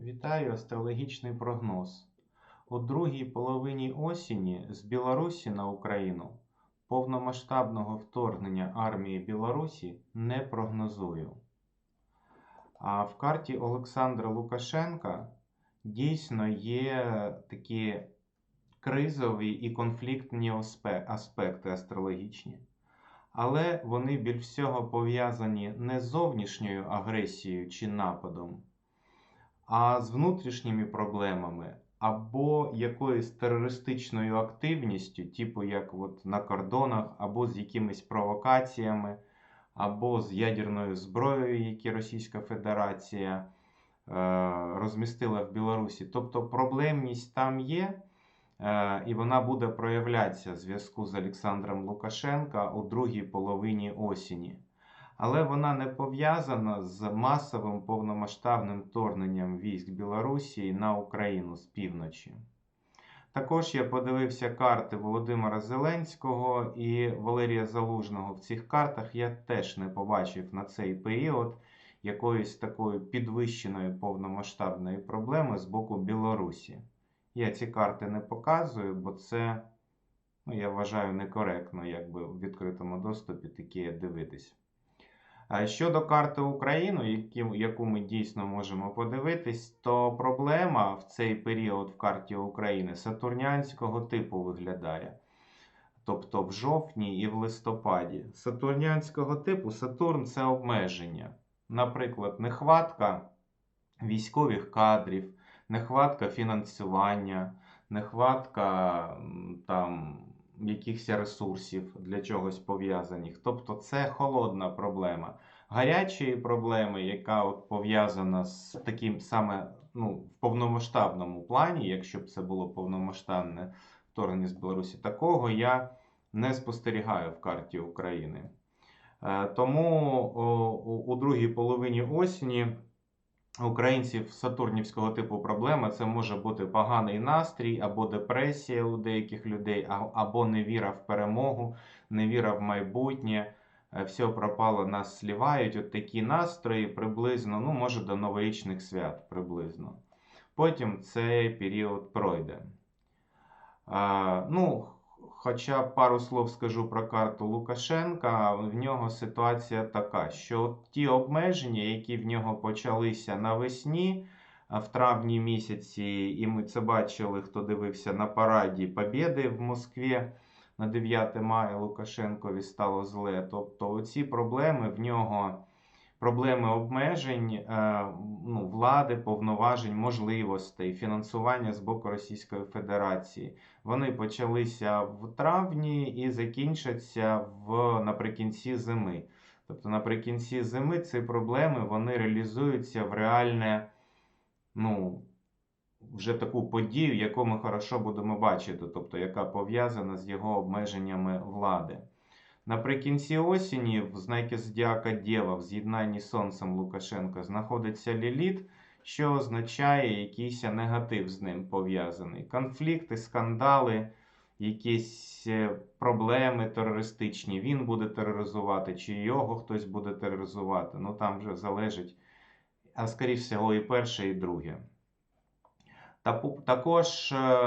Вітаю астрологічний прогноз. У другій половині осені з Білорусі на Україну повномасштабного вторгнення армії Білорусі не прогнозую. А в карті Олександра Лукашенка дійсно є такі кризові і конфліктні аспекти астрологічні. Але вони більш всього пов'язані не з зовнішньою агресією чи нападом, а з внутрішніми проблемами або якоюсь терористичною активністю, типу як от на кордонах, або з якимись провокаціями, або з ядерною зброєю, які Російська Федерація е, розмістила в Білорусі. Тобто проблемність там є, е, і вона буде проявлятися в зв'язку з Олександром Лукашенка у другій половині осені але вона не пов'язана з масовим повномасштабним вторгненням військ Білорусі на Україну з півночі. Також я подивився карти Володимира Зеленського і Валерія Залужного. В цих картах я теж не побачив на цей період якоїсь такої підвищеної повномасштабної проблеми з боку Білорусі. Я ці карти не показую, бо це, ну, я вважаю, некоректно якби в відкритому доступі таке дивитись. Щодо карти України, яку ми дійсно можемо подивитись, то проблема в цей період в карті України сатурнянського типу виглядає. Тобто в жовтні і в листопаді. Сатурнянського типу Сатурн це обмеження. Наприклад, нехватка військових кадрів, нехватка фінансування, нехватка там якихось ресурсів для чогось пов'язаних. Тобто це холодна проблема. Гарячі проблеми, яка от пов'язана з таким саме ну, в повномасштабному плані, якщо б це було повномасштабне вторгнення з Білорусі, такого я не спостерігаю в карті України. Е, тому у другій половині осені українців сатурнівського типу проблема це може бути поганий настрій, або депресія у деяких людей, або невіра в перемогу, невіра в майбутнє. Е, Все пропало, нас слівають. От такі настрої приблизно, ну, може, до новорічних свят приблизно. Потім цей період пройде. А, ну, Хоча пару слов скажу про карту Лукашенка, в нього ситуація така, що ті обмеження, які в нього почалися навесні, в травні місяці, і ми це бачили, хто дивився на параді Побєди в Москві на 9 мая Лукашенкові стало зле. Тобто ці проблеми в нього проблеми обмежень е, ну, влади, повноважень, можливостей, фінансування з боку Російської Федерації. Вони почалися в травні і закінчаться в наприкінці зими. Тобто, наприкінці зими ці проблеми вони реалізуються в реальне, ну, вже таку подію, яку ми хорошо будемо бачити, тобто яка пов'язана з його обмеженнями влади. Наприкінці осені в знакі Зодіака Дєва в з'єднанні з Сонцем Лукашенка знаходиться Ліліт, що означає якийсь негатив з ним пов'язаний. Конфлікти, скандали, якісь е, проблеми терористичні. Він буде тероризувати, чи його хтось буде тероризувати. Ну там вже залежить, а скоріш всього, і перше, і друге. Також е,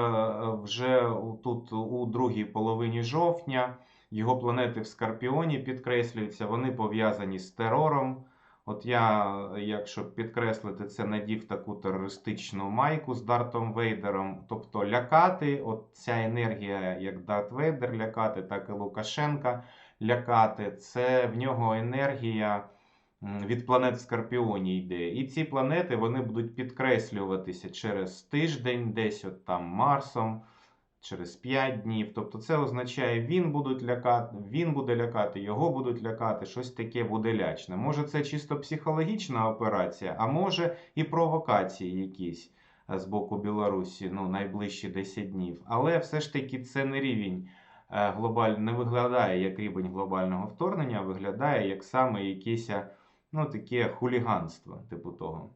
вже тут у другій половині жовтня. Його планети в Скорпіоні підкреслюються, вони пов'язані з терором. От я, якщо підкреслити це, надів таку терористичну майку з Дартом Вейдером, тобто лякати, от ця енергія, як Дарт Вейдер лякати, так і Лукашенка лякати. Це в нього енергія від планет в Скорпіоні йде. І ці планети вони будуть підкреслюватися через тиждень, десь от там Марсом через 5 днів. Тобто це означає, він будуть лякати, він буде лякати, його будуть лякати, щось таке буде лячне. Може, це чисто психологічна операція, а може і провокації якісь е, з боку Білорусі ну, найближчі 10 днів. Але все ж таки це не рівень е, глобаль... не виглядає як рівень глобального вторгнення, а виглядає як саме якесь ну, таке хуліганство, типу того.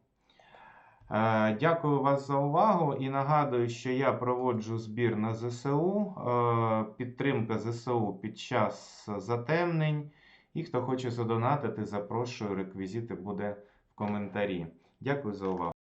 Е, дякую вас за увагу і нагадую, що я проводжу збір на ЗСУ, е, підтримка ЗСУ під час затемнень. І хто хоче задонатити, запрошую, реквізити буде в коментарі. Дякую за увагу.